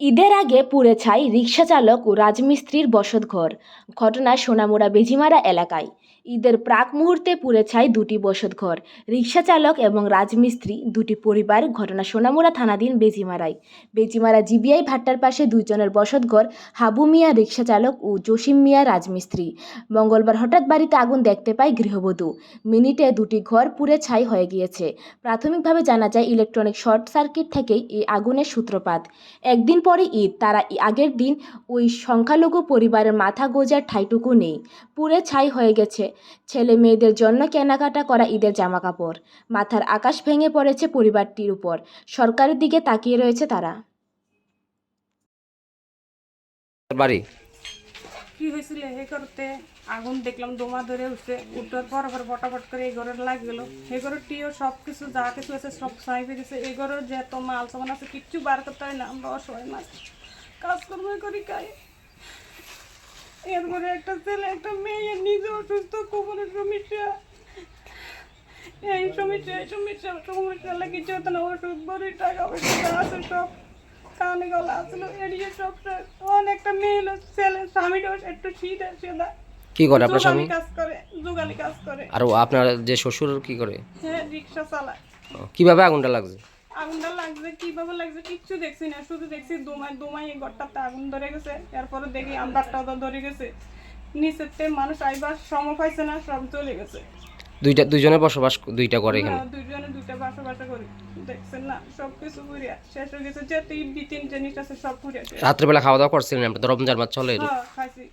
ঈদের আগে পুড়ে ছাই রিক্সা চালক ও রাজমিস্ত্রির বসতঘর। ঘটনা সোনামুড়া বেজিমারা এলাকায়। ঈদের প্রাক মুহূর্তে পুড়ে ছাই দুটি বসতঘর। রিক্সা চালক এবং রাজমিস্ত্রি দুটি পরিবার, ঘটনা সোনামুড়া থানাধীন বেজিমারায়। বেজিমারা জিবিআই ভাট্টার পাশে দুইজনের বসতঘর, হাবু মিয়া রিক্সা চালক ও জসিম মিয়া রাজমিস্ত্রি। মঙ্গলবার হঠাৎ বাড়িতে আগুন দেখতে পায় গৃহবধূ। মিনিটে দুটি ঘর পুড়ে ছাই হয়ে গিয়েছে। প্রাথমিকভাবে জানা যায়, ইলেকট্রনিক শর্ট সার্কিট থেকেই এই আগুনের সূত্রপাত। একদিন পরে ঈদ। তারা আগের দিন ওই সংখ্যালঘু পরিবারের মাথা গোজার ঠাইটুকু নেই। পুরে ছাই হয়ে গেছে। ছেলে মেয়েদের জন্য কেনাকাটা করা ঈদের জামা কাপড় মাথার আকাশ ভেঙে পড়েছে পরিবারটির উপর। সরকারের দিকে তাকিয়ে রয়েছে তারা। বাড়ি? কি হয়েছিল হে করতে আগুন দেখলাম, দোমা ধরে উঠছে। উঠার পর আবার ফটাফট করে এই ঘরে লাগ গেল। ঘরের টিও সব কিছু, যা কিছু আছে সব ছাই ফেলেছে এই ঘরের যে এত মাল সামান আছে, কিচ্ছু বার করতে হয় না আমরা অসহায় মাছ কাজকর্ম করি খাই এর ঘরে একটা ছেলে একটা মেয়ে নিজে অসুস্থ কোমরের সমস্যা। এই সমস্যা এই সমস্যা সমস্যা লাগে কিছু হতো না ওষুধ বড়ি টাকা পয়সা আছে সব কানে গলা আসলো এড়িয়ে সব অনেকটা মেয়ে ছেলে স্বামীটাও একটু শীত আছে না। কি করে আপনার স্বামী? কাজ করে জোগালি কাজ করে। আর আপনার যে শ্বশুর কি করে? হ্যাঁ রিক্সা চালায়। কীভাবে আগুনটা লাগছে? আগুনটা লাগছে কীভাবে লাগছে কিচ্ছু দেখছি না শুধু দেখছি দুমাই দুমাই এই ঘরটাতে আগুন ধরে গেছে। এরপরে দেখি তো ধরে গেছে। নিচেতে মানুষ আইবার সম পাইছে না সব চলে গেছে। দুইটা দুইজনে বসবাস দুইটা করে এখানে? দুইজনে দুইটা বাসা বাসা করি। দেখছেন না সব কিছু পুরিয়া শেষ হয়ে গেছে যে তিন তিন জিনিস আছে সব পুরিয়া শেষ। খাওয়া দাওয়া করছিলেন আপনি? তো রমজান মাস চলে হ্যাঁ খাইছি।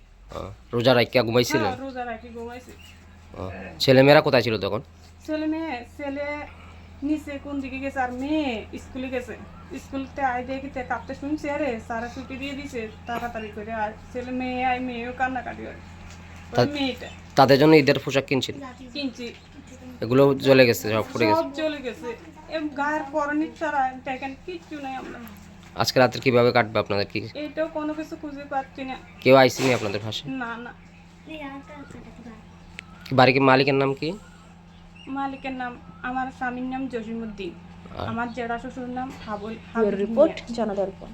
রোজা রাখিয়া ঘুমাইছিলেন? হ্যাঁ, রোজা রাখি ঘুমাইছি। ছেলেমেয়েরা কোথায় ছিল তখন? ছেলে মেয়ে ছেলে নিচে কোন দিকে গেছে আর মেয়ে স্কুলে গেছে। স্কুলতে আই দেখিতে কাঁপতে শুনছে আরে সারা ছুটি দিয়ে দিছে তাড়াতাড়ি করে আর ছেলে মেয়ে আই মেয়েও কান্নাকাটি মেয়েটা। তাদের জন্য ঈদের পোশাক কিনছিল কিনছি। এগুলো জ্বলে গেছে সব ফুটে গেছে। সব চলে গেছে। গায়ের পরনির ছাড়া দেখেন কিচ্ছু নাই আমরা। আজকে রাত্রে কীভাবে কাটবে আপনাদের কি? এটাও কোনো কিছু খুঁজে পাচ্ছি না। কেউ আইসিনি আপনাদের পাশে? না না। বাড়ির মালিকের নাম কি? মালিকের নাম আমার স্বামীর নাম জসিমুদ্দিন? আমার জেঠা শ্বশুর নাম হাবুল হাবুল রিপোর্ট জনদর্পণ